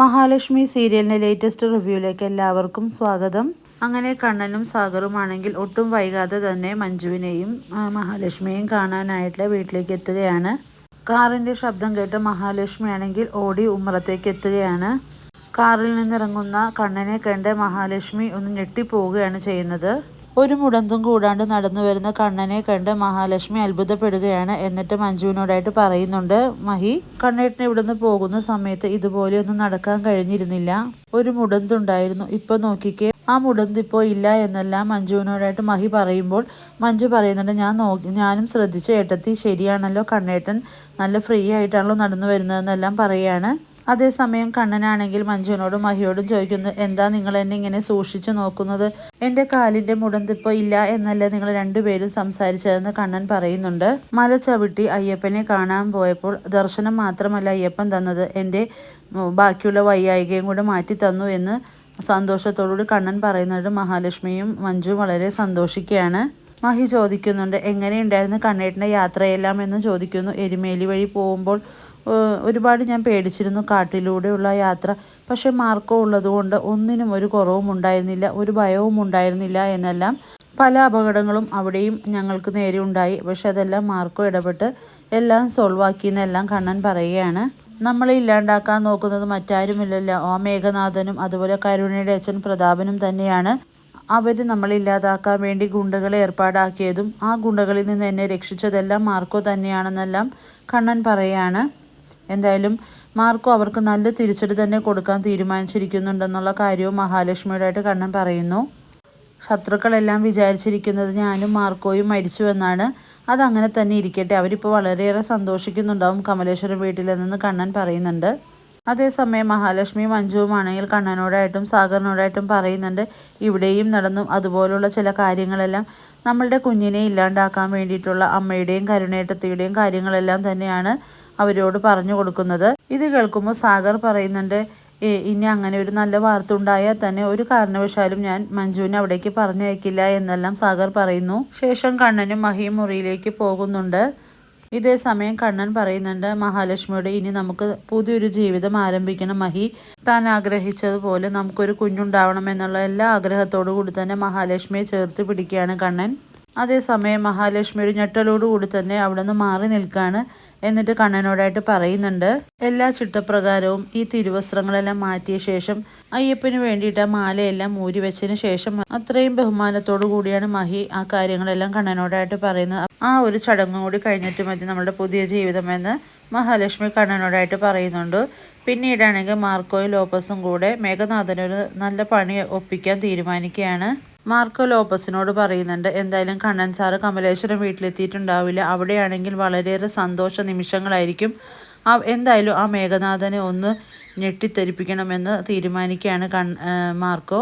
മഹാലക്ഷ്മി സീരിയലിന്റെ ലേറ്റസ്റ്റ് റിവ്യൂയിലേക്ക് എല്ലാവർക്കും സ്വാഗതം. അങ്ങനെ കണ്ണനും സാഗറുമാണെങ്കിൽ ഒട്ടും വൈകാതെ തന്നെ മഞ്ജുവിനെയും മഹാലക്ഷ്മിയെയും കാണാനായിട്ട് വീട്ടിലേക്ക് എത്തുകയാണ്. കാറിന്റെ ശബ്ദം കേട്ട് മഹാലക്ഷ്മി ആണെങ്കിൽ ഓടി ഉമ്മറത്തേക്ക് എത്തുകയാണ്. കാറിൽ നിന്നിറങ്ങുന്ന കണ്ണനെ കണ്ട് മഹാലക്ഷ്മി ഒന്ന് ഞെട്ടിപ്പോവുകയാണ് ചെയ്യുന്നത്. ഒരു മുടന്തും കൂടാണ്ട് നടന്നു വരുന്ന കണ്ണനെ കണ്ട് മഹാലക്ഷ്മി അത്ഭുതപ്പെടുകയാണ്. എന്നിട്ട് മഞ്ജുവിനോടായിട്ട് പറയുന്നുണ്ട് മഹി കണ്ണേട്ടൻ ഇവിടുന്ന് പോകുന്ന സമയത്ത് ഇതുപോലെ ഒന്നും നടക്കാൻ കഴിഞ്ഞിരുന്നില്ല. ഒരു മുടന്തുണ്ടായിരുന്നു. ഇപ്പൊ നോക്കിക്കേ. ആ മുടന്ത് ഇപ്പോൾ ഇല്ല എന്നെല്ലാം മഞ്ജുവിനോടായിട്ട് മഹി പറയുമ്പോൾ മഞ്ജു പറയുന്നുണ്ട് ഞാൻ നോക്കി ഞാനും ശ്രദ്ധിച്ച ഏട്ടത്തി ശരിയാണല്ലോ കണ്ണേട്ടൻ. നല്ല ഫ്രീ ആയിട്ടാണല്ലോ നടന്നു വരുന്നതെന്നെല്ലാം പറയുകയാണ് അതേസമയം കണ്ണനാണെങ്കിൽ മഞ്ജുവിനോടും മഹിയോടും ചോദിക്കുന്നു എന്താ നിങ്ങൾ എന്നെ ഇങ്ങനെ സൂക്ഷിച്ചു നോക്കുന്നത്? എന്റെ കാലിന്റെ മുടന്തിപ്പോൾ ഇല്ല എന്നല്ലേ നിങ്ങൾ രണ്ടുപേരും സംസാരിച്ചതെന്ന് കണ്ണൻ പറയുന്നുണ്ട്. മല ചവിട്ടി അയ്യപ്പനെ കാണാൻ പോയപ്പോൾ ദർശനം മാത്രമല്ല അയ്യപ്പൻ തന്നത്. എന്റെ ബാക്കിയുള്ള വയ്യായികയും കൂടെ മാറ്റി തന്നു എന്ന് സന്തോഷത്തോടുകൂടി കണ്ണൻ പറയുന്നത് മഹാലക്ഷ്മിയും മഞ്ജുവും വളരെ സന്തോഷിക്കുകയാണ്. മഹി ചോദിക്കുന്നുണ്ട് എങ്ങനെയുണ്ടായിരുന്നു കണ്ണേട്ടന്റെ യാത്രയെല്ലാം? എന്ന് ചോദിക്കുന്നു. എരുമേലി വഴി പോകുമ്പോൾ ഒരുപാട് ഞാൻ പേടിച്ചിരുന്നു കാട്ടിലൂടെയുള്ള യാത്ര. പക്ഷേ മാർക്കോ ഉള്ളതുകൊണ്ട് ഒന്നിനും ഒരു കുറവും ഉണ്ടായിരുന്നില്ല ഒരു ഭയവും ഉണ്ടായിരുന്നില്ല എന്നെല്ലാം പല അപകടങ്ങളും അവിടെയും ഞങ്ങൾക്ക് നേരെ ഉണ്ടായി. പക്ഷെ അതെല്ലാം മാർക്കോ ഇടപെട്ട് എല്ലാം സോൾവ് ആക്കിയെന്നെല്ലാം കണ്ണൻ പറയുകയാണ്. നമ്മളെ ഇല്ലാണ്ടാക്കാൻ നോക്കുന്നത് മറ്റാരുമില്ലല്ലോ. ഓ മേഘനാഥനും അതുപോലെ കരുണയുടെ അച്ഛൻ പ്രതാപനും തന്നെയാണ്. അവർ നമ്മളില്ലാതാക്കാൻ വേണ്ടി ഗുണ്ടകളെ ഏർപ്പാടാക്കിയതും ആ ഗുണ്ടകളിൽ നിന്ന് എന്നെ രക്ഷിച്ചതെല്ലാം മാർക്കോ തന്നെയാണെന്നെല്ലാം കണ്ണൻ പറയാണ് എന്തായാലും മാർക്കോ അവർക്ക് നല്ല തിരിച്ചടി തന്നെ കൊടുക്കാൻ തീരുമാനിച്ചിരിക്കുന്നുണ്ടെന്നുള്ള കാര്യവും മഹാലക്ഷ്മിയോടായിട്ട് കണ്ണൻ പറയുന്നു. ശത്രുക്കളെല്ലാം വിചാരിച്ചിരിക്കുന്നത് ഞാനും മാർക്കോയും മരിച്ചു എന്നാണ് അതങ്ങനെ തന്നെ ഇരിക്കട്ടെ. അവരിപ്പോൾ വളരെയേറെ സന്തോഷിക്കുന്നുണ്ടാവും കമലേശ്വരം വീട്ടിൽ നിന്ന് കണ്ണൻ പറയുന്നുണ്ട്. അതേസമയം മഹാലക്ഷ്മി മഞ്ജുവുമാണെങ്കിൽ കണ്ണനോടായിട്ടും സാഗറിനോടായിട്ടും പറയുന്നുണ്ട്. ഇവിടെയും നടന്നും. അതുപോലുള്ള ചില കാര്യങ്ങളെല്ലാം നമ്മളുടെ കുഞ്ഞിനെ ഇല്ലാണ്ടാക്കാൻ വേണ്ടിയിട്ടുള്ള അമ്മയുടെയും കരുണേട്ടത്തിയുടെയും കാര്യങ്ങളെല്ലാം തന്നെയാണ് അവരോട് പറഞ്ഞു കൊടുക്കുന്നത്. ഇത് കേൾക്കുമ്പോൾ സാഗർ പറയുന്നുണ്ട് ഇനി അങ്ങനെ ഒരു നല്ല വാർത്ത ഉണ്ടായാൽ തന്നെ ഒരു കാരണവശാലും ഞാൻ മഞ്ജുവിനെ അവിടേക്ക് പറഞ്ഞയക്കില്ല എന്നെല്ലാം സാഗർ പറയുന്നു. ശേഷം കണ്ണനും മഹിയും മുറിയിലേക്ക് പോകുന്നുണ്ട്. ഇതേ സമയം കണ്ണൻ പറയുന്നുണ്ട് മഹാലക്ഷ്മിയോട് ഇനി നമുക്ക് പുതിയൊരു ജീവിതം ആരംഭിക്കണം മഹി. താൻ ആഗ്രഹിച്ചതുപോലെ നമുക്കൊരു കുഞ്ഞുണ്ടാവണം എന്നുള്ള എല്ലാ ആഗ്രഹത്തോടു കൂടി തന്നെ മഹാലക്ഷ്മിയെ ചേർത്ത് പിടിക്കുകയാണ് കണ്ണൻ. അതേസമയം മഹാലക്ഷ്മിയുടെ ഞെട്ടലോടുകൂടി തന്നെ അവിടെ നിന്ന് മാറി നിൽക്കുകയാണ് എന്നിട്ട് കണ്ണനോടായിട്ട് പറയുന്നുണ്ട്. എല്ലാ ചിട്ടപ്രകാരവും ഈ തിരുവസ്ത്രങ്ങളെല്ലാം മാറ്റിയ ശേഷം അയ്യപ്പന് വേണ്ടിയിട്ട് ആ മാലയെല്ലാം ഊരി വെച്ചതിന് ശേഷം അത്രയും ബഹുമാനത്തോടു കൂടിയാണ് മഹി ആ കാര്യങ്ങളെല്ലാം കണ്ണനോടായിട്ട് പറയുന്നത്. ആ ഒരു ചടങ്ങും കൂടി കഴിഞ്ഞിട്ട് മതി നമ്മുടെ പുതിയ ജീവിതമെന്ന് മഹാലക്ഷ്മി കണ്ണനോടായിട്ട് പറയുന്നുണ്ട്. പിന്നീടാണെങ്കിൽ മാർക്കോയും ലോപ്പസും കൂടെ മേഘനാഥനൊരു നല്ല പണി ഒപ്പിക്കാൻ തീരുമാനിക്കുകയാണ്. മാർക്കോ ലോപ്പസിനോട് പറയുന്നുണ്ട് എന്തായാലും കണ്ണൻ സാറ് കമലേശ്വരം വീട്ടിലെത്തിയിട്ടുണ്ടാവില്ല. അവിടെയാണെങ്കിൽ വളരെയേറെ സന്തോഷ നിമിഷങ്ങളായിരിക്കും. ആ എന്തായാലും ആ മേഘനാഥനെ ഒന്ന് ഞെട്ടിത്തെരിപ്പിക്കണമെന്ന് തീരുമാനിക്കുകയാണ് കൺ മാർക്കോ.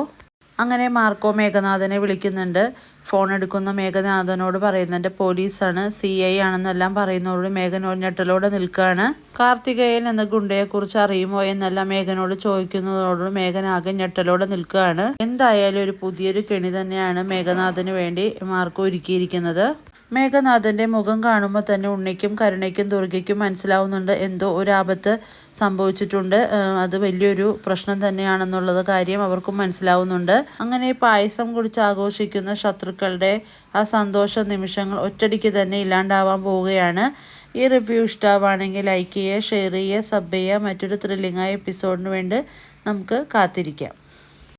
അങ്ങനെ മാർക്കോ മേഘനാഥനെ വിളിക്കുന്നുണ്ട്. ഫോൺ എടുക്കുന്ന മേഘനാഥനോട് പറയുന്നുണ്ട് പോലീസാണ് സി ഐ ആണെന്നെല്ലാം പറയുന്നതോട് മേഘനോട് ഞെട്ടലോടെ നിൽക്കുകയാണ് കാർത്തികേയൻ എന്ന ഗുണ്ടയെക്കുറിച്ച് അറിയുമോ എന്നെല്ലാം മേഘനോട് ചോദിക്കുന്നതോട് മേഘനാകെ ഞെട്ടലോടെ നിൽക്കുകയാണ്. എന്തായാലും ഒരു പുതിയൊരു കെണി തന്നെയാണ് മേഘനാഥന് വേണ്ടി മാർക്കോ ഒരുക്കിയിരിക്കുന്നത്. മേഘനാഥന്റെ മുഖം കാണുമ്പോൾ തന്നെ ഉണ്ണിക്കും കരുണയ്ക്കും ദുർഗയ്ക്കും മനസ്സിലാവുന്നുണ്ട് എന്തോ ഒരു ആപത്ത് സംഭവിച്ചിട്ടുണ്ട്. അത് വലിയൊരു പ്രശ്നം തന്നെയാണെന്നുള്ളത് കാര്യം അവർക്കും മനസ്സിലാവുന്നുണ്ട്. അങ്ങനെ പായസം കുടിച്ച് ആഘോഷിക്കുന്ന ശത്രുക്കളുടെ ആ സന്തോഷ നിമിഷങ്ങൾ ഒറ്റടിക്ക് തന്നെ ഇല്ലാണ്ടാവാൻ പോവുകയാണ്. ഈ റിവ്യൂ ഇഷ്ടമാണെങ്കിൽ ലൈക്ക് ചെയ്യുക ഷെയർ ചെയ്യുക സബ് ചെയ്യുക. മറ്റൊരു ത്രില്ലിംഗായ എപ്പിസോഡിന് വേണ്ടി നമുക്ക് കാത്തിരിക്കാം.